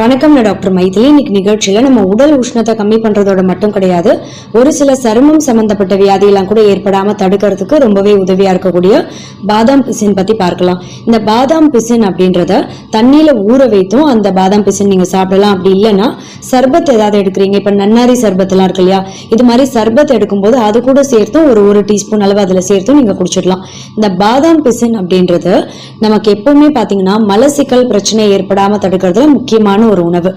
வணக்கம் நான் டாக்டர் மைதிலி. இன்னைக்கு நிகழ்ச்சியில நம்ம உடல் உஷ்ணத்தை கம்மி பண்றதோட மட்டும் கிடையாது. ஒரு சில சருமம் சம்பந்தப்பட்ட வியாதியெல்லாம் கூட ஏற்படாம தடுக்கிறதுக்கு ரொம்பவே உதவியா இருக்கக்கூடிய பாதாம் பிசின் பத்தி பார்க்கலாம். இந்த பாதாம் பிசின் அப்படின்றத தண்ணியில ஊற வைத்தும் அந்த பாதாம் பிசின் நீங்க சாப்பிடலாம். அப்படி இல்லைன்னா சர்பத் ஏதாவது எடுக்கிறீங்க. இப்ப நன்னாரி சர்பத் எல்லாம் இருக்கு இல்லையா? இது மாதிரி சர்பத் எடுக்கும்போது அது கூட சேர்த்தும் ஒரு ஒரு டீஸ்பூன் அளவு அதுல சேர்த்தும் நீங்க குடிச்சிடலாம். இந்த பாதாம் பிசின் அப்படின்றது நமக்கு எப்பவுமே பாத்தீங்கன்னா மலசிக்கல் பிரச்சனை ஏற்படாம தடுக்கிறதுல முக்கியமான ஒரு உணவு.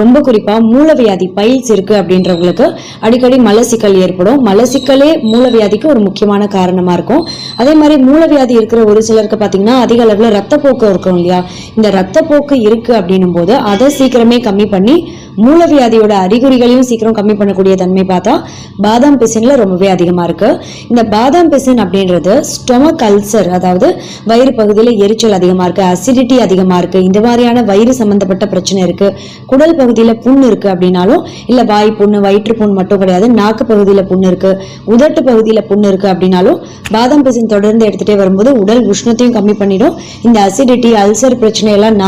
ரொம்ப குறிப்பா மூலவியாதி பைல்ஸ் இருக்குது அப்படின்றவங்களுக்கு அடிக்கடி மலசிக்கல் ஏற்படும். மலசிக்கலே மூலவியாதிக்கு ஒரு முக்கியமான காரணமா இருக்கும். அதே மாதிரி மூலவியாதி இருக்கிற ஒரு சிலருக்கு பாத்தீங்கன்னா அதிக அளவுல ரத்தப்போக்கு இருக்கும் இல்லையா? இந்த ரத்தப்போக்கு இருக்குது அப்படின்னும் போது அதை சீக்கிரமே கம்மி பண்ணி மூலவியாதியோட அறிகுறிகளையும் சீக்கிரம் கம்மி பண்ணக்கூடிய தன்மை பார்த்தா பாதாம் பிசின்ல ரொம்பவே அதிகமா இருக்கு. இந்த பாதாம் பிசின் அப்படின்றது ஸ்டொமக் அல்சர் அதாவது வயிறு பகுதியில் எரிச்சல் அதிகமா இருக்கு அசிடிட்டி அதிகமா இருக்கு இந்த மாதிரியான வயிறு சம்பந்தப்பட்ட பிரச்சனை இருக்கு. குடல் பகுதியில் புண் இருக்குது அப்படின்னாலும் இல்ல வாய் புண்ணு வயிற்று புண் மட்டும் கிடையாது நாக்கு பகுதியில புண் இருக்கு. உதட்டு பகுதியில புண் இருக்கு அப்படின்னாலும் பாதாம் பிசின் தொடர்ந்து எடுத்துட்டே வரும்போது உடல் உஷ்ணத்தையும் கம்மி பண்ணிடும். இந்த அசிடிட்டி அல்சர் பிரச்சனை எல்லாம்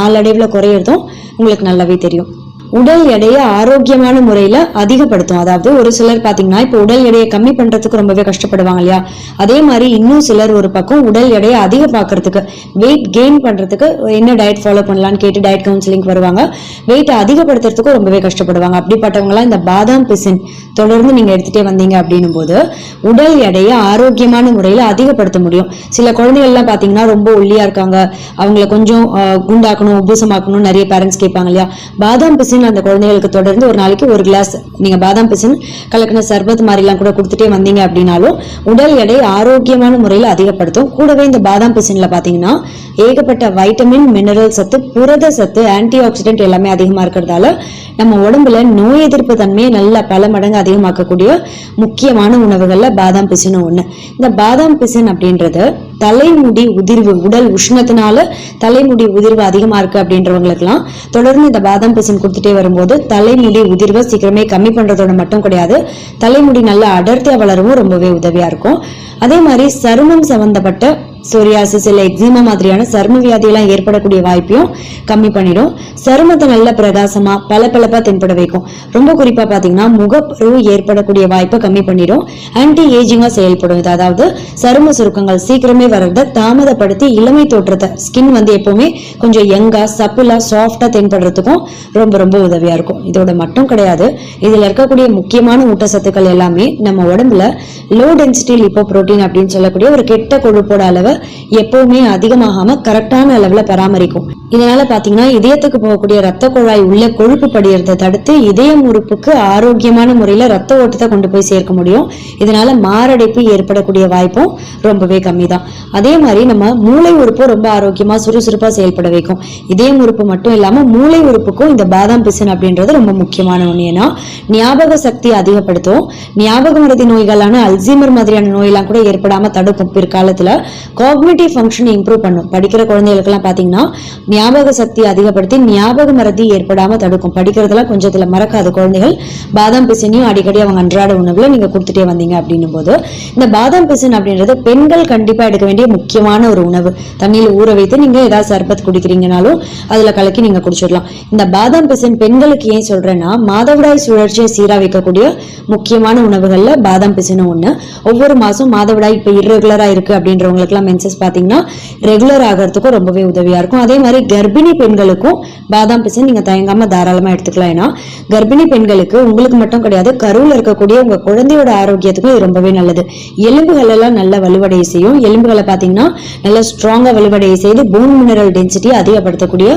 குறையிறதும் உங்களுக்கு நல்லாவே தெரியும். உடல் எடையை ஆரோக்கியமான முறையில அதிகப்படுத்தும். அதாவது ஒரு சிலர் பாத்தீங்கன்னா இப்போ உடல் எடையை கம்மி பண்றதுக்கு ரொம்பவே கஷ்டப்படுவாங்க இல்லையா? அதே மாதிரி இன்னும் சிலர் ஒரு பக்கம் உடல் எடையை அதிகமாக்குறதுக்கு வெயிட் கெயின் பண்றதுக்கு என்ன டயட் ஃபாலோ பண்ணலான்னு கேட்டு டயட் கவுன்சிலிங் வருவாங்க. வெயிட்டை அதிகப்படுத்துறதுக்கும் ரொம்பவே கஷ்டப்படுவாங்க. அப்படிப்பட்டவங்கலாம் இந்த பாதாம் பிசின் தொடர்ந்து நீங்க எடுத்துட்டே வந்தீங்க அப்படின்னும் போது உடல் எடையை ஆரோக்கியமான முறையில அதிகப்படுத்த முடியும். சில குழந்தைகள்லாம் பாத்தீங்கன்னா ரொம்ப ஒல்லியா இருக்காங்க. அவங்கள கொஞ்சம் குண்டாக்கணும் உபுசமாக்கணும் நிறைய பேரண்ட்ஸ் கேட்பாங்க இல்லையா? பாதாம் பிசின் அந்த குழந்தைகளுக்கு தொடர்ந்து ஒரு நாளைக்கு ஒரு கிளாஸ் நீங்க பாதாம் பிசின் கலக்கின சர்பத் மாதிரிலாம் கூட கொடுத்துட்டே வந்தீங்க அப்படின்னாலும் உடல் எடை ஆரோக்கியமான முறையில் அதிகப்படுத்தும். கூடவே இந்த பாதாம் பிசின்ல பாத்தீங்கன்னா ஏகப்பட்ட வைட்டமின் மினரல் சத்து புரத சத்து ஆன்டி ஆக்சிடென்ட் எல்லாமே அதிகமா இருக்கிறதால நம்ம உடம்புல நோய் எதிர்ப்பு தன்மையை நல்ல பல மடங்கு அதிகமாக்கக்கூடிய முக்கியமான உணவுகள்ல பாதாம் பிசினும் ஒண்ணு. இந்த பாதாம் பிசின் அப்படின்றது தலைமுடி உதிர்வு உடல் உஷ்ணத்தினால தலைமுடி உதிர்வு அதிகமா இருக்கு அப்படின்றவங்களுக்குலாம் தொடர்ந்து இந்த பாதாம் பிசின் கொடுத்துட்டே வரும்போது தலைமுடி உதிர்வை சீக்கிரமே கம்மி பண்றதோட மட்டும் கிடையாது. தலைமுடி நல்லா அடர்த்தியா வளரவும் ரொம்பவே உதவியா இருக்கும். அதே மாதிரி சருமம் சம்பந்தப்பட்ட சோரியாசிஸ் இல்லை எக்ஸிமா மாதிரியான சரும வியாதியெல்லாம் ஏற்படக்கூடிய வாய்ப்பையும் கம்மி பண்ணிடும். சருமத்தை நல்ல பிரகாசமா பளபளப்பா தென்பட வைக்கும். ரொம்ப குறிப்பா பாத்தீங்கன்னா முகப்பருவு ஏற்படக்கூடிய வாய்ப்பை கம்மி பண்ணிடும். ஆன்டி ஏஜிங்கா செயல்படும். இது அதாவது சரும சுருக்கங்கள் சீக்கிரமே வர்றத தாமதப்படுத்தி இளமை தோற்றத்தை ஸ்கின் வந்து எப்பவுமே கொஞ்சம் யங்கா சப்புலா சாஃப்டா தென்படுறதுக்கும் ரொம்ப ரொம்ப உதவியா இருக்கும். இதோட மட்டும் கிடையாது. இதுல இருக்கக்கூடிய முக்கியமான ஊட்டச்சத்துக்கள் எல்லாமே நம்ம உடம்புல லோ டென்சிட்டி லிப்போ புரோட்டீன் அப்படின்னு சொல்லக்கூடிய ஒரு கெட்ட கொழுப்போட அளவை எப்பவுமே அதிகமாகாம கரெக்டான அளவுல பராமரிக்கும். இதனால பாத்தீங்கன்னா இதயத்துக்கு போகக்கூடிய ரத்த குழாய் உள்ள கொழுப்பு படியறதை தடுத்து இதயம் உறுப்புக்கு ஆரோக்கியமான முறையில ரத்த ஓட்டத்தை கொண்டு போய் சேர்க்க முடியும். இதனால மாரடைப்பு ஏற்படக்கூடிய வாய்ப்பும் ரொம்பவே கம்மி தான் அதே மாதிரி நம்ம மூளை உறுப்பும் ரொம்ப ஆரோக்கியமா சுறுசுறுப்பா செயல்பட வைக்கும். இதயம் உறுப்பு மட்டும் இல்லாம மூளை உறுப்புக்கும் இந்த பாதாம் பிசின் அப்படின்றது ரொம்ப முக்கியமான ஒண்ணு. ஏன்னா ஞாபக சக்தி அதிகப்படுத்தும். ஞாபக மருதி நோய்களான அல்சீமர் மாதிரியான நோயெல்லாம் கூட ஏற்படாம தடுக்கும் பிற்காலத்துல. காக்னேட்டிவ் ஃபங்க்ஷனை இம்ப்ரூவ் பண்ணும். படிக்கிற குழந்தைகளுக்கெல்லாம் பாத்தீங்கன்னா ஞாபக சக்தி அதிகப்படுத்தி ஞாபக மறதி ஏற்படாம தடுக்கும். படிக்கிறதுல கொஞ்சத்துல மறக்காத. குழந்தைகள் பாதாம் பிசினையும் அடிக்கடி அவங்க அன்றாட உணவுல நீங்க கொடுத்துட்டே வந்தீங்க அப்படின்னும் போது இந்த பாதாம் பிசின் அப்படின்றது பெண்கள் கண்டிப்பா எடுக்க வேண்டிய முக்கியமான ஒரு உணவு. தண்ணியில் ஊற வைத்து நீங்க ஏதாவது சர்பத் குடிக்கிறீங்கனாலும் அதுல கலக்கி நீங்க குடிச்சிடலாம். இந்த பாதாம் பிசின் பெண்களுக்கு ஏன் சொல்றேன்னா மாதவிடாய் சுழற்சியை சீரா வைக்கக்கூடிய முக்கியமான உணவுகள்ல பாதாம் பிசினும் ஒண்ணு. ஒவ்வொரு மாசம் மாதவிடாய் இப்ப irregular-ஆ இருக்கு அப்படின்றவங்களுக்கு எல்லாம் மென்சஸ் பார்த்தீங்கன்னா ரெகுலர் ஆகிறதுக்கும் ரொம்பவே உதவியாக இருக்கும். அதே மாதிரி கர்ப்பிணி பெண்களுக்கும் பாதாம் பிசின் நீங்கள் தயங்காமல் தாராளமாக எடுத்துக்கலாம். ஏன்னா கர்ப்பிணி பெண்களுக்கு உங்களுக்கு மட்டும் கிடையாது கருவில் இருக்கக்கூடிய உங்கள் குழந்தையோட ஆரோக்கியத்துக்கும் இது ரொம்பவே நல்லது. எலும்புகள் எல்லாம் நல்ல வலுவடைய செய்யும். எலும்புகளை பார்த்தீங்கன்னா நல்லா ஸ்ட்ராங்காக வலுவடைய செய்து போன் மினரல் டென்சிட்டி அதிகப்படுத்தக்கூடிய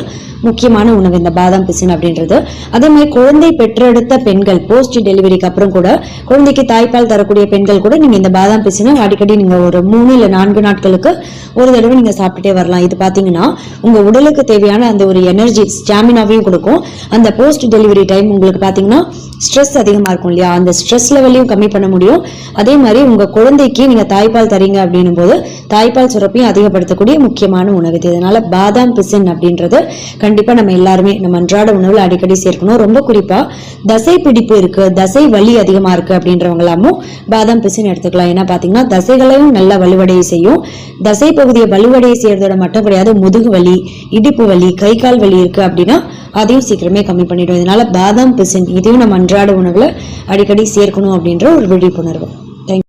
முக்கியமான உணவு இந்த பாதாம் பிசின் அப்படின்றது. அதே மாதிரி குழந்தை பெற்றெடுத்த பெண்கள் போஸ்ட் டெலிவரிக்கு அப்புறம் கூட குழந்தைக்கு தாய்ப்பால் தரக்கூடிய பெண்கள் கூட நீங்க இந்த பாதாம் பிசினை அடிக்கடி நீங்க ஒரு மூணு இல்ல நான்கு நாட்களுக்கு ஒரு தடவை நீங்க சாப்பிட்டுட்டே வரலாம். இது பாத்தீங்கன்னா உங்க உடலுக்கு தேவையான அந்த ஒரு எனர்ஜி ஸ்டாமினாவையும் கொடுக்கும். அந்த போஸ்ட் டெலிவரி டைம் உங்களுக்கு பாத்தீங்கன்னா ஸ்ட்ரெஸ் அதிகமா இருக்கும் இல்லையா? அந்த ஸ்ட்ரெஸ் லெவலையும் கம்மி பண்ண முடியும். அதே மாதிரி உங்க குழந்தைக்கு நீங்க தாய்ப்பால் தரீங்க அப்படின்னும் போது தாய்ப்பால் சுரப்பையும் அதிகப்படுத்தக்கூடிய முக்கியமான உணவு இது. இதனால பாதாம் பிசின் அப்படின்றது கண்டிப்பா நம்ம எல்லாருமே நம்ம அன்றாட உணவுல அடிக்கடி சேர்க்கணும். ரொம்ப குறிப்பா தசை பிடிப்பு இருக்கு தசை வலி அதிகமா இருக்கு அப்படின்றவங்களாமும் பாதாம் பிசின் எடுத்துக்கலாம். ஏன்னா பாத்தீங்கன்னா தசைகளையும் நல்லா வலுவடைய செய்யும். தசை பகுதியை வலுவடைய செய்யறதோட மட்டும் கிடையாது முதுகு வலி இடுப்பு வலி கை கால் வலி இருக்கு அப்படின்னா அதையும் சீக்கிரமே கம்மி பண்ணிடும். இதனால பாதாம் பிசின் இதையும் நம்ம அன்றாட உணவுல அடிக்கடி சேர்க்கணும் அப்படின்ற ஒரு விழிப்புணர்வு.